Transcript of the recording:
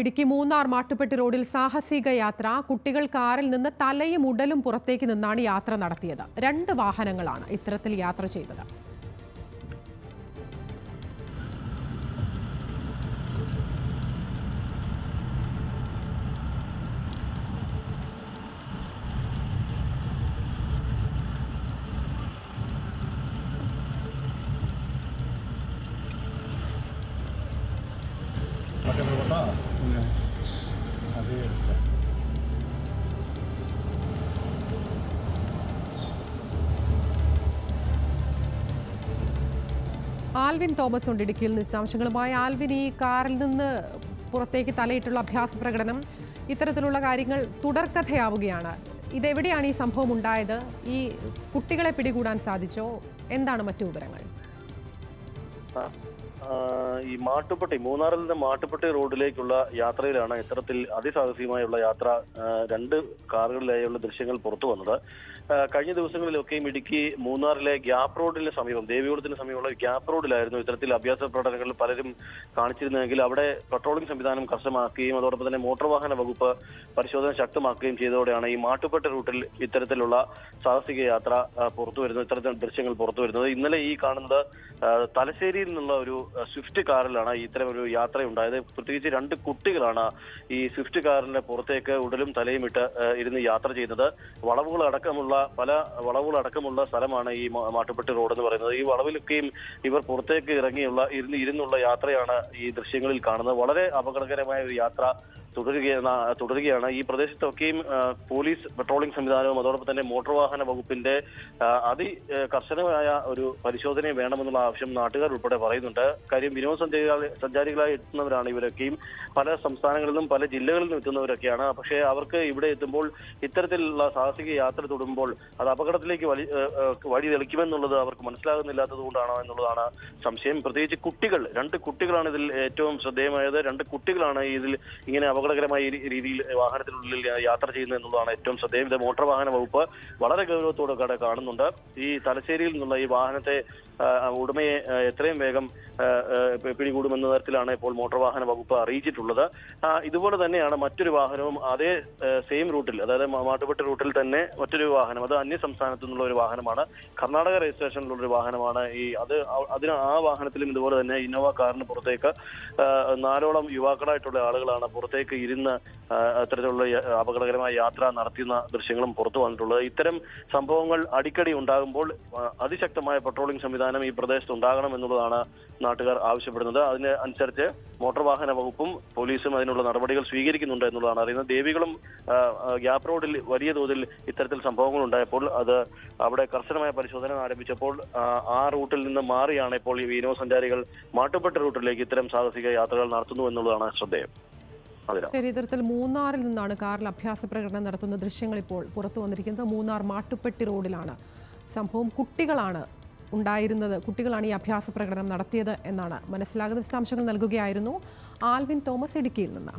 ഇടുക്കി മൂന്നാർ മാട്ടുപ്പെട്ടി റോഡിൽ സാഹസിക യാത്ര. കുട്ടികൾ കാറിൽ നിന്ന് തലയും ഉടലും പുറത്തേക്ക് നിന്നാണ് യാത്ര നടത്തിയത്. രണ്ട് വാഹനങ്ങളാണ് ഇത്തരത്തിൽ യാത്ര ചെയ്തത്. കൊണ്ടാ ആൽവിൻ തോമസ് ഉണ്ട് ഇടുക്കിയിൽ വിശദാംശങ്ങളുമായി ആൽവിൻ ഈ കാറിൽ നിന്ന് പുറത്തേക്ക് തലയിട്ടുള്ള അഭ്യാസ പ്രകടനം ഇത്തരത്തിലുള്ള കാര്യങ്ങൾ തുടർക്കഥയാവുകയാണ്. ഇതെവിടെയാണ് ഈ സംഭവം ഉണ്ടായത്? ഈ കുട്ടികളെ പിടികൂടാൻ സാധിച്ചോ? എന്താണ് മറ്റു വിവരങ്ങൾ? ആ, ഈ മാട്ടുപ്പെട്ടി മൂന്നാറിൽ നിന്ന് മാട്ടുപ്പെട്ടി റോഡിലേക്കുള്ള യാത്രയിലാണ് ഇത്തരത്തിൽ അതിസാഹസികമായുള്ള യാത്ര രണ്ട് കാറുകളിലായുള്ള ദൃശ്യങ്ങൾ പുറത്തു വന്നത്. കഴിഞ്ഞ ദിവസങ്ങളിലൊക്കെയും ഇടുക്കി മൂന്നാറിലെ ഗ്യാപ് റോഡിന് സമീപം ദേവികുളത്തിന് സമീപമുള്ള ഗ്യാപ് റോഡിലായിരുന്നു ഇത്തരത്തിൽ അഭ്യാസ പ്രകടനങ്ങൾ പലരും കാണിച്ചിരുന്നെങ്കിൽ അവിടെ പെട്രോളിംഗ് സംവിധാനം കർശനമാക്കുകയും അതോടൊപ്പം തന്നെ മോട്ടോർ വാഹന വകുപ്പ് പരിശോധന ശക്തമാക്കുകയും ചെയ്തതോടെയാണ് ഈ മാട്ടുപെട്ട റൂട്ടിൽ ഇത്തരത്തിലുള്ള സാഹസിക യാത്ര പുറത്തു വരുന്നത് ഇത്തരത്തിൽ ദൃശ്യങ്ങൾ പുറത്തു വരുന്നത് ഇന്നലെ ഈ കാണുന്നത് തലശ്ശേരിയിൽ നിന്നുള്ള ഒരു സ്വിഫ്റ്റ് കാറിലാണ് ഇത്തരം ഒരു യാത്ര ഉണ്ടായത് പ്രത്യേകിച്ച് രണ്ട് കുട്ടികളാണ് ഈ സ്വിഫ്റ്റ് കാറിന്റെ പുറത്തേക്ക് ഉടലും തലയും ഇട്ട് ഇരുന്ന് യാത്ര ചെയ്യുന്നത് വളവുകൾ അടക്കമുള്ള പല വളവുകൾ അടക്കമുള്ള സ്ഥലമാണ് ഈ മാട്ടുപ്പെട്ടി റോഡ് എന്ന് പറയുന്നത്. ഈ വളവിലൊക്കെയും ഇവർ പുറത്തേക്ക് ഇറങ്ങിയുള്ള ഇരുന്ന് ഇരുന്നുള്ള യാത്രയാണ് ഈ ദൃശ്യങ്ങളിൽ കാണുന്നത്. വളരെ അപകടകരമായ ഒരു യാത്ര തുടരുകയാണ് തുടരുകയാണ്. ഈ പ്രദേശത്തൊക്കെയും പോലീസ് പെട്രോളിംഗ് സംവിധാനവും അതോടൊപ്പം തന്നെ മോട്ടോർ വാഹന വകുപ്പിന്റെ അതി കർശനമായ ഒരു പരിശോധനയും വേണമെന്നുള്ള ആവശ്യം നാട്ടുകാർ ഉൾപ്പെടെ പറയുന്നുണ്ട്. കാര്യം വിനോദസഞ്ചാരികളെ സഞ്ചാരികളായി എത്തുന്നവരാണ് ഇവരൊക്കെയും. പല സംസ്ഥാനങ്ങളിൽ നിന്നും പല ജില്ലകളിൽ നിന്നും എത്തുന്നവരൊക്കെയാണ്. പക്ഷേ അവർക്ക് ഇവിടെ എത്തുമ്പോൾ ഇത്തരത്തിലുള്ള സാഹസിക യാത്ര തുടരുമ്പോൾ അത് അപകടത്തിലേക്ക് ആ, വഴി തെളിക്കുമെന്നുള്ളത് അവർക്ക് മനസ്സിലാകുന്നില്ലാത്തത് കൊണ്ടാണോ എന്നുള്ളതാണ് സംശയം. പ്രത്യേകിച്ച് കുട്ടികൾ രണ്ട് കുട്ടികളാണ് ഇതിൽ ഏറ്റവും ശ്രദ്ധേയമായത്. രണ്ട് കുട്ടികളാണ് ഇതിൽ ഇങ്ങനെ അപകടകരമായ രീതിയിൽ വാഹനത്തിനുള്ളിൽ യാത്ര ചെയ്യുന്നത് എന്നുള്ളതാണ് ഏറ്റവും ശ്രദ്ധേയം. ഇത് മോട്ടോർ വാഹന വകുപ്പ് വളരെ ഗൗരവത്തോടെ കട കാണുന്നുണ്ട്. ഈ തലശ്ശേരിയിൽ നിന്നുള്ള ഈ വാഹനത്തെ ഉടമയെ എത്രയും വേഗം പിടികൂടുമെന്ന തരത്തിലാണ് ഇപ്പോൾ മോട്ടോർ വാഹന വകുപ്പ് അറിയിച്ചിട്ടുള്ളത്. ഇതുപോലെ തന്നെയാണ് മറ്റൊരു വാഹനവും അതേ സെയിം റൂട്ടിൽ അതായത് മാ- റൂട്ടിൽ തന്നെ മറ്റൊരു വാഹനം അത് അന്യ സംസ്ഥാനത്തു നിന്നുള്ള ഒരു വാഹനമാണ്. കർണാടക രജിസ്ട്രേഷനിലുള്ള ഒരു വാഹനമാണ്. ഈ അത് അതിന് ആ വാഹനത്തിലും ഇതുപോലെ തന്നെ ഇന്നോവ കാറിന് പുറത്തേക്ക് നാലോളം യുവാക്കളായിട്ടുള്ള ആളുകളാണ് പുറത്തേക്ക് ഇരുന്ന് ആ, അത്തരത്തിലുള്ള അപകടകരമായ യാത്ര നടത്തുന്ന ദൃശ്യങ്ങളും പുറത്തു വന്നിട്ടുള്ളത്. ഇത്തരം സംഭവങ്ങൾ അടിക്കടി ഉണ്ടാകുമ്പോൾ അതിശക്തമായ പെട്രോളിംഗ് സംവിധാനം ഈ പ്രദേശത്ത് ഉണ്ടാകണം എന്നുള്ളതാണ് നാട്ടുകാർ ആവശ്യപ്പെടുന്നത്. അതിന് അനുസരിച്ച് മോട്ടോർ വാഹന വകുപ്പും പോലീസും അതിനുള്ള നടപടികൾ സ്വീകരിക്കുന്നുണ്ട് എന്നുള്ളതാണ് അറിയുന്നത്. ദേവികളും ആ, റോഡിൽ വലിയ തോതിൽ ഇത്തരത്തിൽ സംഭവങ്ങൾ ഉണ്ടായപ്പോൾ അത് അവിടെ കർശനമായ പരിശോധന ആരംഭിച്ചപ്പോൾ ആ, റൂട്ടിൽ നിന്ന് മാറിയാണ് ഇപ്പോൾ ഈ വിനോദസഞ്ചാരികൾ മാട്ടുപ്പെട്ട് റൂട്ടിലേക്ക് ഇത്തരം സാഹസിക യാത്രകൾ നടത്തുന്നു എന്നുള്ളതാണ് ശ്രദ്ധേയം. ശരി ഇത്തരത്തിൽ മൂന്നാറിൽ നിന്നാണ് കാറിൽ അഭ്യാസ പ്രകടനം നടത്തുന്ന ദൃശ്യങ്ങൾ ഇപ്പോൾ പുറത്തു വന്നിരിക്കുന്നത്. മൂന്നാർ മാട്ടുപ്പെട്ടി റോഡിലാണ്. സംഭവം കുട്ടികളാണ് ഉണ്ടായിരുന്നത്. കുട്ടികളാണ് ഈ അഭ്യാസ പ്രകടനം നടത്തിയത് എന്നാണ് മനസ്സിലാകുന്ന വിശദാംശങ്ങൾ നൽകുകയായിരുന്നു ആൽവിൻ തോമസ് ഇടുക്കിയിൽ നിന്ന്.